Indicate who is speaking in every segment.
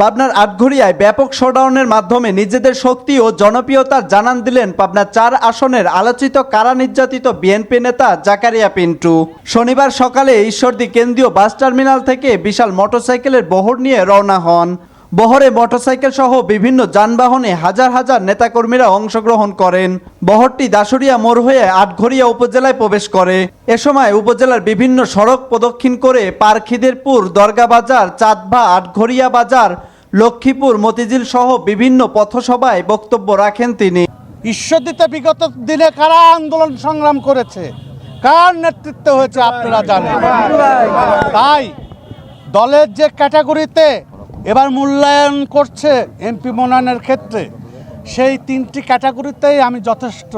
Speaker 1: পাবনার আটঘরিয়ায় ব্যাপক শোডাউনের মাধ্যমে নিজেদের শক্তি ও জনপ্রিয়তার জানান দিলেন পাবনার চার আসনের আলোচিত কারা নির্যাতিত বিএনপি নেতা জাকারিয়া পিন্টু। শনিবার সকালে ঈশ্বরদী কেন্দ্রীয় বাস টার্মিনাল থেকে বিশাল মোটরসাইকেলের বহর নিয়ে রওনা হন। বহরে মোটরসাইকেল সহ বিভিন্ন যানবাহনে হাজার হাজার নেতাকর্মীরা অংশগ্রহণ করেন। বহরটি দাসুরিয়া মোড় হয়ে আটঘরিয়া উপজেলায় প্রবেশ করে। এ সময় উপজেলার বিভিন্ন সড়ক প্রদক্ষিণ করে পারখিদেরপুর, দরগা বাজার, চাঁদভা, আটঘরিয়া বাজার, লক্ষ্মীপুর, মতিঝিল সহ বিভিন্ন পথসভায় বক্তব্য রাখেন তিনি।
Speaker 2: ঈশ্বরদীতে বিগত দিনে কারা আন্দোলন সংগ্রাম করেছে? কার নেতৃত্ব হয়েছে আপনারা জানেন? তাই দলের যে ক্যাটাগরিতে এবার মূল্যায়ন করছে এমপি মনোনয়নের ক্ষেত্রে। সেই তিনটি ক্যাটাগরিতেই আমি যথেষ্ট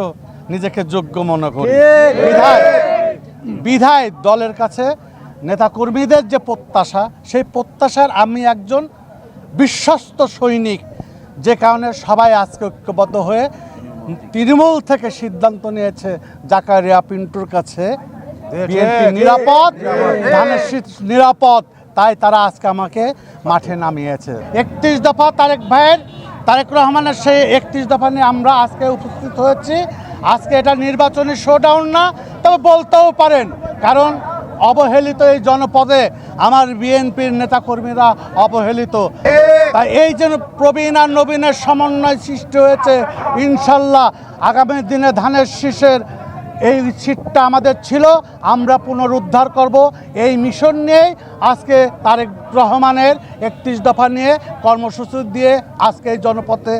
Speaker 2: নিজেকে যোগ্য মনে করি। বিধায় বিধায় দলের কাছে নেতাকর্মীদের যে প্রত্যাশা সেই প্রত্যাশার আমি একজন বিশ্বস্ত সৈনিক। যে কারণে সবাই আজকে ঐক্যবদ্ধ হয়ে তৃণমূল থেকে সিদ্ধান্ত নিয়েছে জাকারিয়া পিন্টুর কাছে। বিএনপি নিরাপদ ধানের শীত নিরাপদ। তাই তারা আজকে আমাকে মাঠে নামিয়েছে। একত্রিশ দফা তারেক ভাইয়ের, তারেক রহমানের সেই একত্রিশ দফা নিয়ে আমরা আজকে উপস্থিত হয়েছি। আজকে এটা নির্বাচনী শোডাউন না, তবে বলতেও পারেন, কারণ অবহেলিত এই জনপদে আমার বিএনপির নেতাকর্মীরা অবহেলিত। তাই এই যেন প্রবীণ আর নবীনের সমন্বয় সৃষ্টি হয়েছে, ইনশাল্লাহ আগামী দিনে ধানের শীষের এই সিটটা আমাদের ছিল, আমরা পুনরুদ্ধার করব। এই মিশন নিয়েই আজকে তারেক রহমানের একত্রিশ দফা নিয়ে কর্মসূচি দিয়ে আজকে এই জনপথে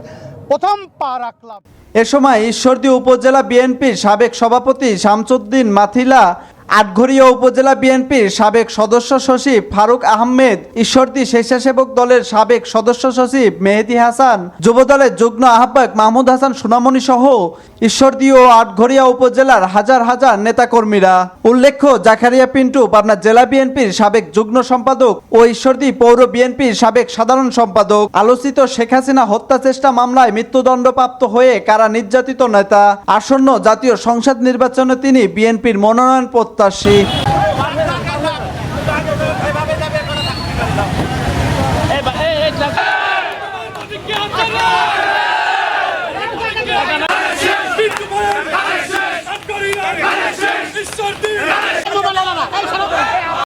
Speaker 2: প্রথম পা রাখলাম।
Speaker 1: এ সময় ঈশ্বরদী উপজেলা বিএনপির সাবেক সভাপতি শামসুদ্দিন মাথিলা আটঘরিয়া উপজেলা বিএনপির সাবেক সদস্য সচিব ফারুক আহমেদ, ঈশ্বরদী স্বেচ্ছাসেবক দলের সাবেক সদস্য সচিব মেহেদি হাসান, যুবদলের যুগ্ম আহ্বায়ক মাহমুদ হাসান সোনামণি সহ ঈশ্বরদী ও আটঘরিয়া উপজেলার হাজার হাজার নেতাকর্মীরা। উল্লেখ্য, জাকারিয়া পিন্টু পাবনা জেলা বিএনপির সাবেক যুগ্ম সম্পাদক ও ঈশ্বরদী পৌর বিএনপির সাবেক সাধারণ সম্পাদক। আলোচিত শেখ হাসিনা হত্যা চেষ্টা মামলায় মৃত্যুদণ্ডপ্রাপ্ত হয়ে কারা নির্যাতিত নেতা। আসন্ন জাতীয় সংসদ নির্বাচনে তিনি বিএনপির মনোনয়ন প্রত্যাশী